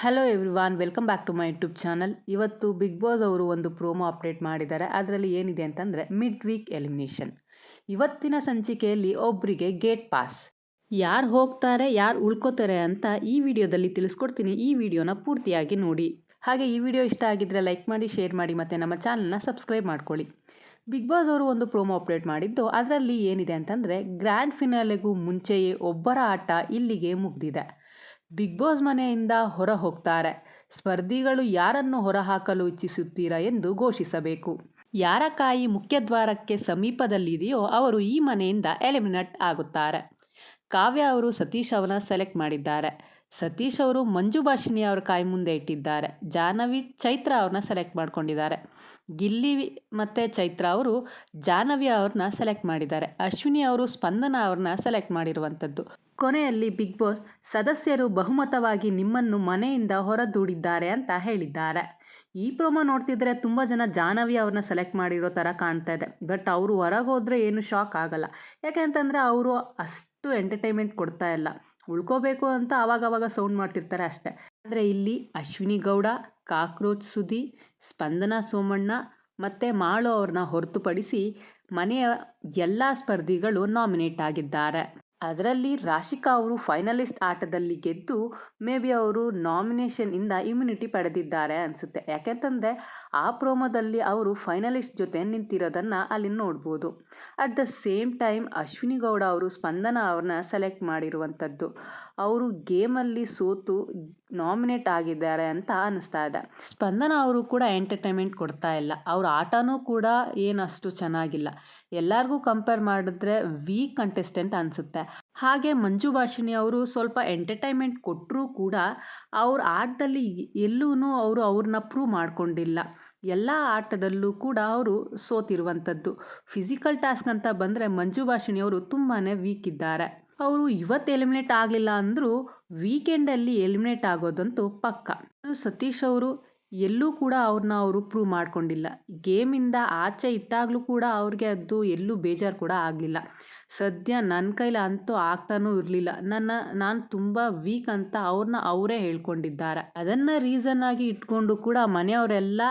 Hello everyone welcome back to my YouTube channel ಇವತ್ತು Bigg Boss ಅವರು ಒಂದು promo update ಮಾಡಿದ್ದಾರೆ. ಅದರಲ್ಲಿ ಏನಿದೆ ಅಂತಂದರೆ ಮಿಡ್ ವೀಕ್ ಎಲಿಮಿನೇಷನ್ ಇವತ್ತಿನ ಸಂಚಿಕೆಯಲ್ಲಿ ಒಬ್ಬರಿಗೆ ಗೇಟ್ ಪಾಸ್ ಯಾರು ಹೋಗ್ತಾರೆ, ಯಾರು ಉಳ್ಕೋತಾರೆ ಅಂತ ಈ ವಿಡಿಯೋದಲ್ಲಿ ತಿಳಿಸ್ಕೊಡ್ತೀನಿ. ಈ ವಿಡಿಯೋನ ಪೂರ್ತಿಯಾಗಿ ನೋಡಿ. ಹಾಗೆ ಈ ವಿಡಿಯೋ ಇಷ್ಟ ಆಗಿದ್ದರೆ ಲೈಕ್ ಮಾಡಿ ಶೇರ್ ಮಾಡಿ ಮತ್ತು ನಮ್ಮ ಚಾನಲ್ನ ಸಬ್ಸ್ಕ್ರೈಬ್ ಮಾಡ್ಕೊಳ್ಳಿ. ಬಿಗ್ ಬಾಸ್ ಅವರು ಒಂದು ಪ್ರೋಮೋ ಅಪ್ಡೇಟ್ ಮಾಡಿದ್ದು, ಅದರಲ್ಲಿ ಏನಿದೆ ಅಂತಂದರೆ ಗ್ರ್ಯಾಂಡ್ ಫಿನಾಲೆಗೂ ಮುಂಚೆಯೇ ಒಬ್ಬರ ಆಟ ಇಲ್ಲಿಗೆ ಮುಗ್ದಿದೆ. ಬಿಗ್ ಬಾಸ್ ಮನೆಯಿಂದ ಹೊರ ಹೋಗ್ತಾರೆ ಸ್ಪರ್ಧಿಗಳು ಯಾರನ್ನು ಹೊರಹಾಕಲು ಇಚ್ಛಿಸುತ್ತೀರಾ ಎಂದು ಘೋಷಿಸಬೇಕು. ಯಾರ ಕಾಯಿ ಮುಖ್ಯದ್ವಾರಕ್ಕೆ ಸಮೀಪದಲ್ಲಿದೆಯೋ ಅವರು ಈ ಮನೆಯಿಂದ ಎಲಿಮಿನೇಟ್ ಆಗುತ್ತಾರೆ. ಕಾವ್ಯ ಅವರು ಸತೀಶ್ ಅವರನ್ನ ಸೆಲೆಕ್ಟ್ ಮಾಡಿದ್ದಾರೆ. ಸತೀಶ್ ಅವರು ಮಂಜು ಭಾಷಿಣಿ ಅವರ ಕಾಯಿ ಮುಂದೆ ಇಟ್ಟಿದ್ದಾರೆ. ಜಾಹ್ನವಿ ಚೈತ್ರ ಅವ್ರನ್ನ ಸೆಲೆಕ್ಟ್ ಮಾಡ್ಕೊಂಡಿದ್ದಾರೆ. ಗಿಲ್ಲಿ ಮತ್ತು ಚೈತ್ರ ಅವರು ಜಾಹ್ನವಿ ಅವ್ರನ್ನ ಸೆಲೆಕ್ಟ್ ಮಾಡಿದ್ದಾರೆ. ಅಶ್ವಿನಿ ಅವರು ಸ್ಪಂದನ ಅವ್ರನ್ನ ಸೆಲೆಕ್ಟ್ ಮಾಡಿರುವಂಥದ್ದು. ಕೊನೆಯಲ್ಲಿ ಬಿಗ್ ಬಾಸ್ ಸದಸ್ಯರು ಬಹುಮತವಾಗಿ ನಿಮ್ಮನ್ನು ಮನೆಯಿಂದ ಹೊರದೂಡಿದ್ದಾರೆ ಅಂತ ಹೇಳಿದ್ದಾರೆ. ಈ ಪ್ರೋಮೋ ನೋಡ್ತಿದ್ರೆ ತುಂಬ ಜನ ಜಾಹ್ನವಿ ಅವ್ರನ್ನ ಸೆಲೆಕ್ಟ್ ಮಾಡಿರೋ ಥರ ಕಾಣ್ತಾ ಇದೆ. ಬಟ್ ಅವರು ಹೊರಗೆ ಹೋದರೆ ಏನು ಶಾಕ್ ಆಗಲ್ಲ. ಯಾಕೆಂತಂದರೆ ಅವರು ಅಷ್ಟು ಎಂಟರ್ಟೈನ್ಮೆಂಟ್ ಕೊಡ್ತಾ ಇಲ್ಲ. ಉಳ್ಕೋಬೇಕು ಅಂತ ಆವಾಗವಾಗ ಸೌಂಡ್ ಮಾಡ್ತಿರ್ತಾರೆ ಅಷ್ಟೇ. ಆದರೆ ಇಲ್ಲಿ ಅಶ್ವಿನಿ ಗೌಡ, ಕಾಕ್ರೋಚ್ ಸುದಿ ಸ್ಪಂದನ ಸೋಮಣ್ಣ ಮತ್ತು ಮಾಳು ಅವ್ರನ್ನ ಹೊರತುಪಡಿಸಿ ಮನೆಯ ಎಲ್ಲ ಸ್ಪರ್ಧಿಗಳು ನಾಮಿನೇಟ್ ಆಗಿದ್ದಾರೆ. ಅದರಲ್ಲಿ ರಾಶಿಕಾ ಅವರು ಫೈನಲಿಸ್ಟ್ ಆಟದಲ್ಲಿ ಗೆದ್ದು ಮೇ ಬಿ ಅವರು ನಾಮಿನೇಷನಿಂದ ಇಮ್ಯುನಿಟಿ ಪಡೆದಿದ್ದಾರೆ ಅನಿಸುತ್ತೆ. ಯಾಕೆಂತಂದರೆ ಆ ಪ್ರೋಮೋದಲ್ಲಿ ಅವರು ಫೈನಲಿಸ್ಟ್ ಜೊತೆ ನಿಂತಿರೋದನ್ನು ಅಲ್ಲಿ ನೋಡ್ಬೋದು. At the same time Ashwini Gowda ಅವರು ಸ್ಪಂದನ ಅವ್ರನ್ನ ಸೆಲೆಕ್ಟ್ ಮಾಡಿರುವಂಥದ್ದು ಅವರು ಗೇಮಲ್ಲಿ ಸೋತು ನಾಮಿನೇಟ್ ಆಗಿದ್ದಾರೆ ಅಂತ ಅನ್ನಿಸ್ತಾ ಇದೆ. ಸ್ಪಂದನ ಅವರು ಕೂಡ ಎಂಟರ್ಟೈನ್ಮೆಂಟ್ ಕೊಡ್ತಾ ಇಲ್ಲ. ಅವ್ರ ಆಟನೂ ಕೂಡ ಏನಷ್ಟು ಚೆನ್ನಾಗಿಲ್ಲ. ಎಲ್ಲರಿಗೂ ಕಂಪೇರ್ ಮಾಡಿದ್ರೆ ವೀಕ್ ಕಂಟೆಸ್ಟೆಂಟ್ ಅನಿಸುತ್ತೆ. ಹಾಗೆ ಮಂಜು ಭಾಷಿಣಿ ಅವರು ಸ್ವಲ್ಪ ಎಂಟರ್ಟೈನ್ಮೆಂಟ್ ಕೊಟ್ಟರೂ ಕೂಡ ಅವ್ರ ಆಟದಲ್ಲಿ ಎಲ್ಲೂ ಅವರು ಅವ್ರನ್ನ ಪ್ರೂವ್ ಮಾಡಿಕೊಂಡಿಲ್ಲ. ಎಲ್ಲ ಆಟದಲ್ಲೂ ಕೂಡ ಅವರು ಸೋತಿರುವಂಥದ್ದು. ಫಿಸಿಕಲ್ ಟಾಸ್ಕ್ ಅಂತ ಬಂದರೆ ಮಂಜು ಭಾಷಿಣಿ ಅವರು ತುಂಬಾ ವೀಕ್ ಇದ್ದಾರೆ. ಅವರು ಇವತ್ತು ಎಲಿಮಿನೇಟ್ ಆಗಲಿಲ್ಲ ಅಂದರೂ ವೀಕೆಂಡಲ್ಲಿ ಎಲಿಮಿನೇಟ್ ಆಗೋದಂತೂ ಪಕ್ಕ. ಸತೀಶ್ ಅವರು ಎಲ್ಲೂ ಕೂಡ ಅವ್ರನ್ನ ಅವರು ಪ್ರೂವ್ ಮಾಡಿಕೊಂಡಿಲ್ಲ. ಗೇಮಿಂದ ಆಚೆ ಇಟ್ಟಾಗಲೂ ಕೂಡ ಅವ್ರಿಗೆ ಅದು ಎಲ್ಲೂ ಬೇಜಾರು ಕೂಡ ಆಗಲಿಲ್ಲ. ಸದ್ಯ ನನ್ನ ಕೈಲಿ ಅಂತೂ ಆಗ್ತಾನೂ ಇರಲಿಲ್ಲ. ನನ್ನ, ನಾನು ತುಂಬ ವೀಕ್ ಅಂತ ಅವ್ರನ್ನ ಅವರೇ ಹೇಳ್ಕೊಂಡಿದ್ದಾರೆ. ಅದನ್ನು ರೀಸನ್ ಆಗಿ ಇಟ್ಕೊಂಡು ಕೂಡ ಮನೆಯವರೆಲ್ಲ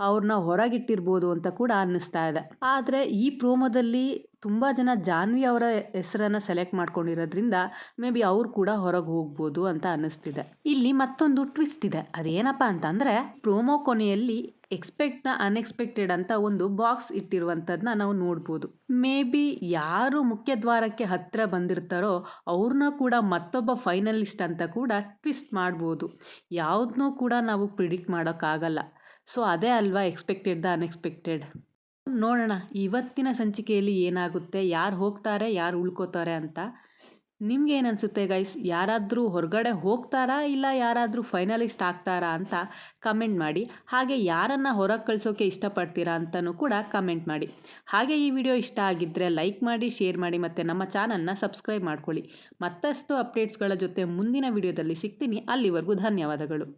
ಅವ್ರನ್ನ ಹೊರಗಿಟ್ಟಿರ್ಬೋದು ಅಂತ ಕೂಡ ಅನ್ನಿಸ್ತಾ ಇದೆ. ಆದರೆ ಈ ಪ್ರೋಮೋದಲ್ಲಿ ತುಂಬ ಜನ ಜಾನ್ವಿ ಅವರ ಹೆಸರನ್ನು ಸೆಲೆಕ್ಟ್ ಮಾಡ್ಕೊಂಡಿರೋದ್ರಿಂದ ಮೇ ಬಿ ಅವ್ರು ಕೂಡ ಹೊರಗೆ ಹೋಗ್ಬೋದು ಅಂತ ಅನ್ನಿಸ್ತಿದೆ. ಇಲ್ಲಿ ಮತ್ತೊಂದು ಟ್ವಿಸ್ಟ್ ಇದೆ. ಅದೇನಪ್ಪ ಅಂತಂದರೆ ಪ್ರೋಮೋ ಕೊನೆಯಲ್ಲಿ ಎಕ್ಸ್ಪೆಕ್ಟ್ನ ಅನ್ಎಕ್ಸ್ಪೆಕ್ಟೆಡ್ ಅಂತ ಒಂದು ಬಾಕ್ಸ್ ಇಟ್ಟಿರುವಂಥದ್ದನ್ನ ನಾವು ನೋಡ್ಬೋದು. ಮೇ ಬಿ ಯಾರು ಮುಖ್ಯ ದ್ವಾರಕ್ಕೆ ಹತ್ತಿರ ಬಂದಿರ್ತಾರೋ ಅವ್ರನ್ನ ಕೂಡ ಮತ್ತೊಬ್ಬ ಫೈನಲಿಸ್ಟ್ ಅಂತ ಕೂಡ ಟ್ವಿಸ್ಟ್ ಮಾಡ್ಬೋದು. ಯಾವುದನ್ನೂ ಕೂಡ ನಾವು ಪ್ರಿಡಿಕ್ಟ್ ಮಾಡೋಕ್ಕಾಗಲ್ಲ. ಸೊ, ಅದೇ ಅಲ್ವಾ ಎಕ್ಸ್ಪೆಕ್ಟೆಡ್ ದ ಅನ್ಎಕ್ಸ್ಪೆಕ್ಟೆಡ್? ನೋಡೋಣ, ಇವತ್ತಿನ ಸಂಚಿಕೆಯಲ್ಲಿ ಏನಾಗುತ್ತೆ, ಯಾರು ಹೋಗ್ತಾರೆ, ಯಾರು ಉಳ್ಕೋತಾರೆ ಅಂತ. ನಿಮ್ಗೆ ಏನು ಅನಿಸುತ್ತೆ ಗೈಸ್ ಯಾರಾದರೂ ಹೊರಗಡೆ ಹೋಗ್ತಾರಾ ಇಲ್ಲ ಯಾರಾದರೂ ಫೈನಲಿಸ್ಟ್ ಆಗ್ತಾರಾ ಅಂತ ಕಮೆಂಟ್ ಮಾಡಿ. ಹಾಗೆ ಯಾರನ್ನು ಹೊರಗೆ ಕಳಿಸೋಕೆ ಇಷ್ಟಪಡ್ತೀರಾ ಅಂತಲೂ ಕೂಡ ಕಮೆಂಟ್ ಮಾಡಿ. ಹಾಗೆ ಈ ವಿಡಿಯೋ ಇಷ್ಟ ಆಗಿದ್ದರೆ ಲೈಕ್ ಮಾಡಿ ಶೇರ್ ಮಾಡಿ ಮತ್ತು ನಮ್ಮ ಚಾನಲ್ನ ಸಬ್ಸ್ಕ್ರೈಬ್ ಮಾಡ್ಕೊಳ್ಳಿ. ಮತ್ತಷ್ಟು ಅಪ್ಡೇಟ್ಸ್ಗಳ ಜೊತೆ ಮುಂದಿನ ವಿಡಿಯೋದಲ್ಲಿ ಸಿಗ್ತೀನಿ. ಅಲ್ಲಿವರೆಗೂ ಧನ್ಯವಾದಗಳು.